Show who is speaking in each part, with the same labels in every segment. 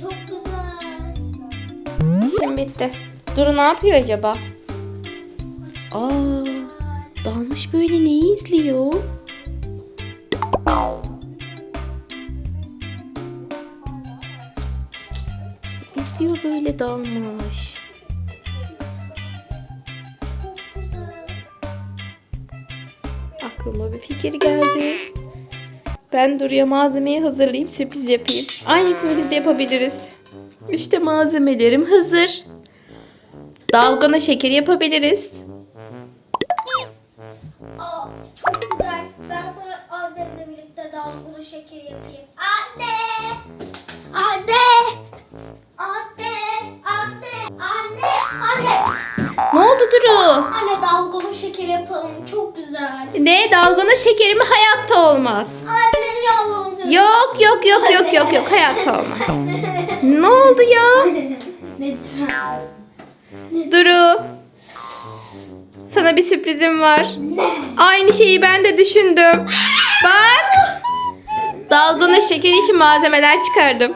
Speaker 1: çok güzel.
Speaker 2: İşim bitti. Duru ne yapıyor acaba? Aa, dalmış böyle neyi izliyor? İzliyor böyle dalmış. Aklıma bir fikir geldi. Ben Duru'ya malzemeyi hazırlayayım, sürpriz yapayım. Aynısını biz de yapabiliriz. İşte malzemelerim hazır. Dalgona şeker yapabiliriz.
Speaker 1: Aa, çok güzel. Ben de annemle birlikte dalgulu şeker yapayım. Anne! Anne! Anne!
Speaker 2: Ne oldu Duru?
Speaker 1: Anne dalgulu şeker yapalım. Çok güzel.
Speaker 2: Ne? Dalgona şekerimi hayatta olmaz.
Speaker 1: Anne yalan.
Speaker 2: Yok yok yok yok yok yok hayatta olmaz. Ne oldu ya? Duru. Sana bir sürprizim var. Aynı şeyi ben de düşündüm. Bak. Dalgona şeker için malzemeler çıkardım.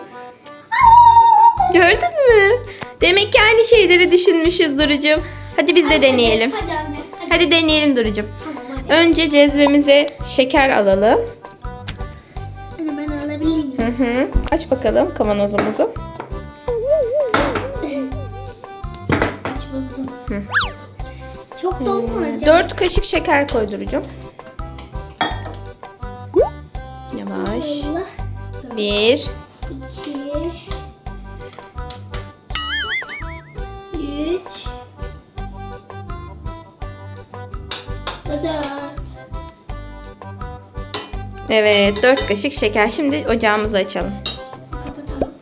Speaker 2: Gördün mü? Demek ki aynı şeyleri düşünmüşüz Duru'cum. Hadi biz de deneyelim.
Speaker 1: Hadi anne. Hadi.
Speaker 2: Hadi deneyelim Duru'cum.
Speaker 1: Tamam.
Speaker 2: Önce cezvemize şeker alalım.
Speaker 1: Anne ben alabilir miyim?
Speaker 2: Hı hı. Aç bakalım kavanozumuzu.
Speaker 1: Aç bakalım.
Speaker 2: Hı.
Speaker 1: Çok dolu mu acaba?
Speaker 2: 4 kaşık şeker koy Duru'cum. Yavaş.
Speaker 1: Allah.
Speaker 2: 1,
Speaker 1: İki. Ve dört.
Speaker 2: Evet 4 kaşık şeker. Şimdi ocağımızı açalım.
Speaker 1: Kapatalım.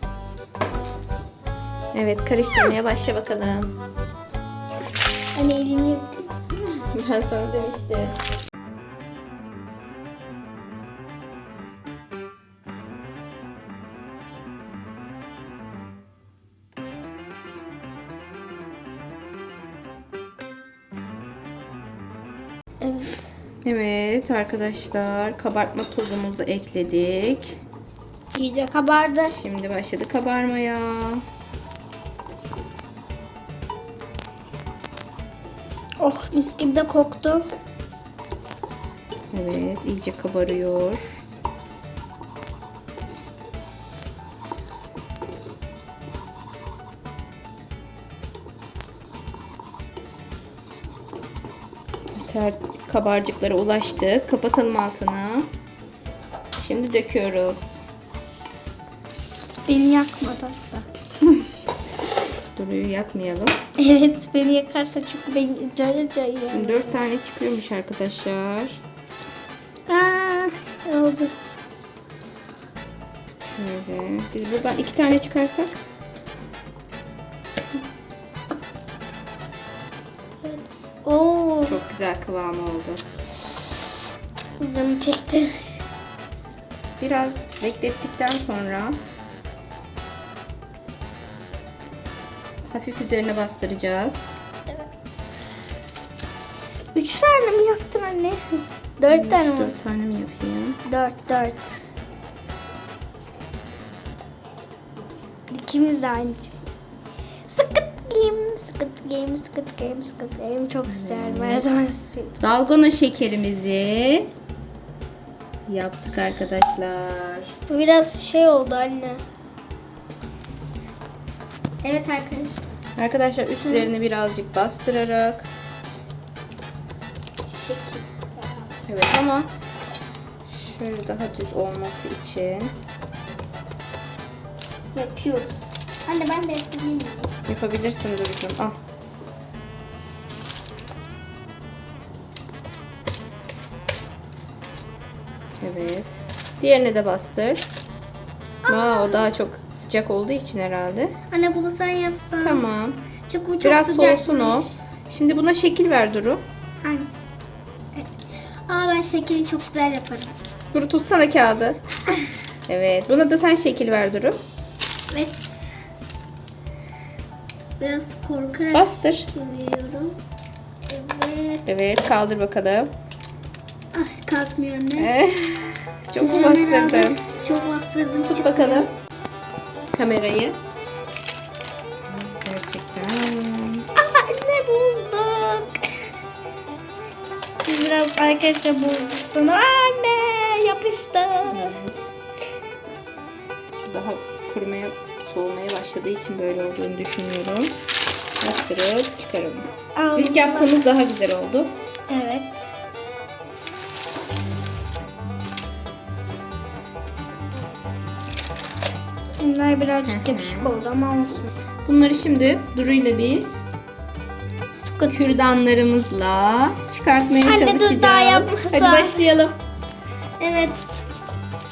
Speaker 2: Evet karıştırmaya başla bakalım.
Speaker 1: Anne elimi yık.
Speaker 2: Ben sana demiştim.
Speaker 1: Evet.
Speaker 2: Evet arkadaşlar kabartma tozumuzu ekledik.
Speaker 1: İyice kabardı.
Speaker 2: Şimdi başladı kabarmaya.
Speaker 1: Oh mis gibi de koktu.
Speaker 2: Evet iyice kabarıyor. Ter kabarcıklara ulaştık. Kapatalım altını. Şimdi döküyoruz.
Speaker 1: Beni yakmadı hatta.
Speaker 2: Duruyu yakmayalım.
Speaker 1: Evet beni yakarsa çünkü beni cayır cayır.
Speaker 2: Şimdi dört tane çıkıyormuş arkadaşlar.
Speaker 1: Aa, oldu.
Speaker 2: Şöyle. Biz buradan iki tane çıkarsak.
Speaker 1: Oo,
Speaker 2: Çok güzel kıvamı oldu.
Speaker 1: canım çekti.
Speaker 2: Biraz beklettikten sonra hafif üzerine bastıracağız.
Speaker 1: Evet. Üç tane mi yaptın anne? Dört tane mi?
Speaker 2: Dört tane mi yapayım?
Speaker 1: Dört, dört. İkimiz de aynı şey. Sıkıt game, sıkıt game, sıkıt game. Çok isterdim. Her zaman istedim.
Speaker 2: Dalgona şekerimizi yaptık arkadaşlar.
Speaker 1: Bu biraz şey oldu anne. Evet arkadaşlar.
Speaker 2: Arkadaşlar üstlerini birazcık bastırarak.
Speaker 1: Şekil.
Speaker 2: Evet ama şöyle daha düz olması için
Speaker 1: Yapıyoruz. Anne ben de yapayım
Speaker 2: yapabilirsin Duru'cum. Al. Evet. Diğerini de bastır. Aa, o daha çok sıcak olduğu için herhalde.
Speaker 1: Anne bunu sen yapsan.
Speaker 2: Tamam.
Speaker 1: Çok, çok
Speaker 2: Biraz
Speaker 1: sıcakmış.
Speaker 2: soğusun o. Şimdi buna şekil ver Duru.
Speaker 1: Hangisi? Aa ben şekili çok güzel yaparım.
Speaker 2: Duru tutsana kağıdı. Evet. Buna da sen şekil ver Duru.
Speaker 1: Evet. Biraz korkarak
Speaker 2: Bastır.
Speaker 1: şekil veriyorum. Evet.
Speaker 2: Evet. Kaldır bakalım.
Speaker 1: Ah kalkmıyor anne.
Speaker 2: Eh, Çok mu bastırdın?
Speaker 1: Çok bastırdım.
Speaker 2: Tut
Speaker 1: çıkmıyor.
Speaker 2: bakalım. kamerayı. Gerçekten.
Speaker 1: Aa ne bozduk. Biraz arkadaşlar bozduk sana. Anne yapıştı.
Speaker 2: Daha kurumaya, soğumaya başladığı için böyle olduğunu düşünüyorum. Bastırıp çıkaralım.
Speaker 1: Aldım.
Speaker 2: İlk yaptığımız daha güzel oldu.
Speaker 1: Evet. Bunlar birazcık yapışık oldu ama olsun.
Speaker 2: Bunları şimdi Duru ile biz kürdanlarımızla çıkartmaya
Speaker 1: Anne,
Speaker 2: çalışacağız. Hadi başlayalım.
Speaker 1: Evet.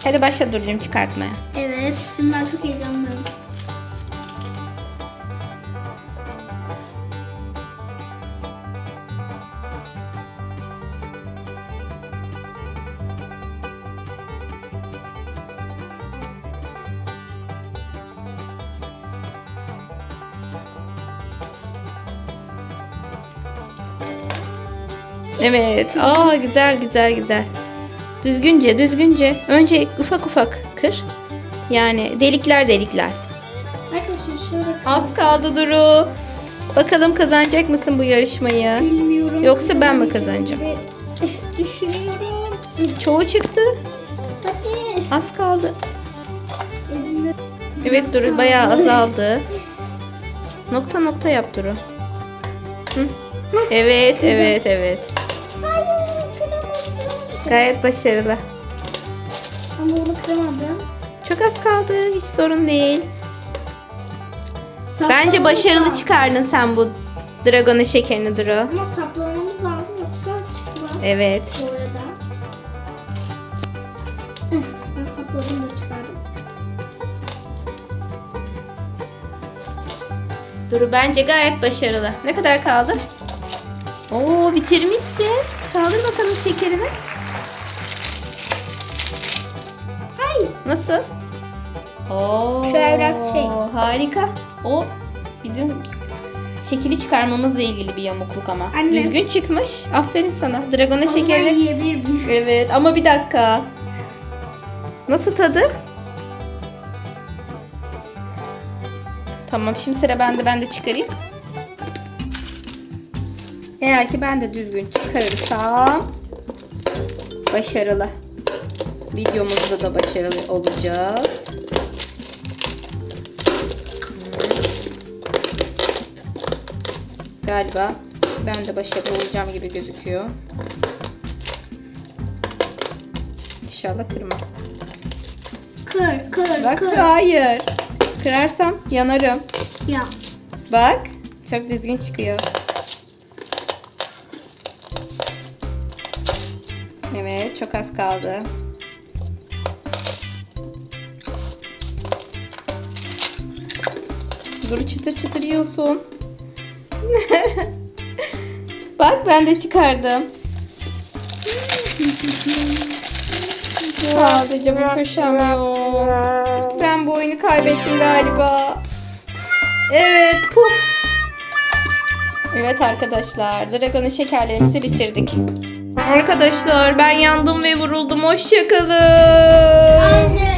Speaker 2: Hadi başla Duru'cum çıkartmaya.
Speaker 1: Evet. Şimdi ben çok heyecanlıyım.
Speaker 2: Evet. Aa güzel güzel güzel. Düzgünce düzgünce. Önce ufak ufak kır. Yani delikler delikler.
Speaker 1: Arkadaşlar şöyle
Speaker 2: Az kaldı Duru. Bakalım kazanacak mısın bu yarışmayı?
Speaker 1: bilmiyorum.
Speaker 2: Yoksa ben mi kazanacağım?
Speaker 1: Düşünüyorum.
Speaker 2: Çoğu çıktı.
Speaker 1: Hadi.
Speaker 2: Az kaldı.
Speaker 1: Elimde
Speaker 2: Evet Duru bayağı
Speaker 1: kaldı.
Speaker 2: azaldı. Nokta nokta yap Duru. Hı. Evet evet evet.
Speaker 1: Hayır kıramazsın.
Speaker 2: Gayet başarılı.
Speaker 1: Ama onu kıramadım.
Speaker 2: Çok az kaldı. Hiç sorun değil.
Speaker 1: Saplamamız
Speaker 2: Bence başarılı
Speaker 1: lazım.
Speaker 2: çıkardın sen bu dragonun şekerini Duru.
Speaker 1: Ama saplamamız lazım yoksa çıkmaz.
Speaker 2: Evet.
Speaker 1: Bu arada. Ben sapladım da çıkardım.
Speaker 2: Duru bence gayet başarılı. Ne kadar kaldı? Oo bitirmişsin. Kaldır bakalım şekerini.
Speaker 1: Ay.
Speaker 2: Nasıl? Oo,
Speaker 1: Şöyle biraz şey.
Speaker 2: Harika. O bizim şekili çıkarmamızla ilgili bir yamukluk ama.
Speaker 1: Anne.
Speaker 2: Düzgün çıkmış. Aferin sana. Dragona şekerini.
Speaker 1: yiyebilir miyim?
Speaker 2: Evet ama bir dakika. Nasıl tadı? Tamam şimdi sıra bende ben de çıkarayım. Eğer ki ben de düzgün çıkarırsam başarılı. Videomuzda da başarılı olacağız. Galiba ben de başarılı olacağım gibi gözüküyor. İnşallah kırmam.
Speaker 1: Kır, kır,
Speaker 2: Bak
Speaker 1: kır.
Speaker 2: hayır. Kırarsam yanarım.
Speaker 1: Ya.
Speaker 2: Bak çok düzgün çıkıyor. Evet çok az kaldı. Dur çıtır çıtır yiyorsun. Bak ben de çıkardım. Sadece bu köşem yok. Ben bu oyunu kaybettim galiba. Evet puf. Evet arkadaşlar Dragon'un şekerlerimizi bitirdik. Arkadaşlar ben yandım ve vuruldum. Hoşçakalın.
Speaker 1: Anne.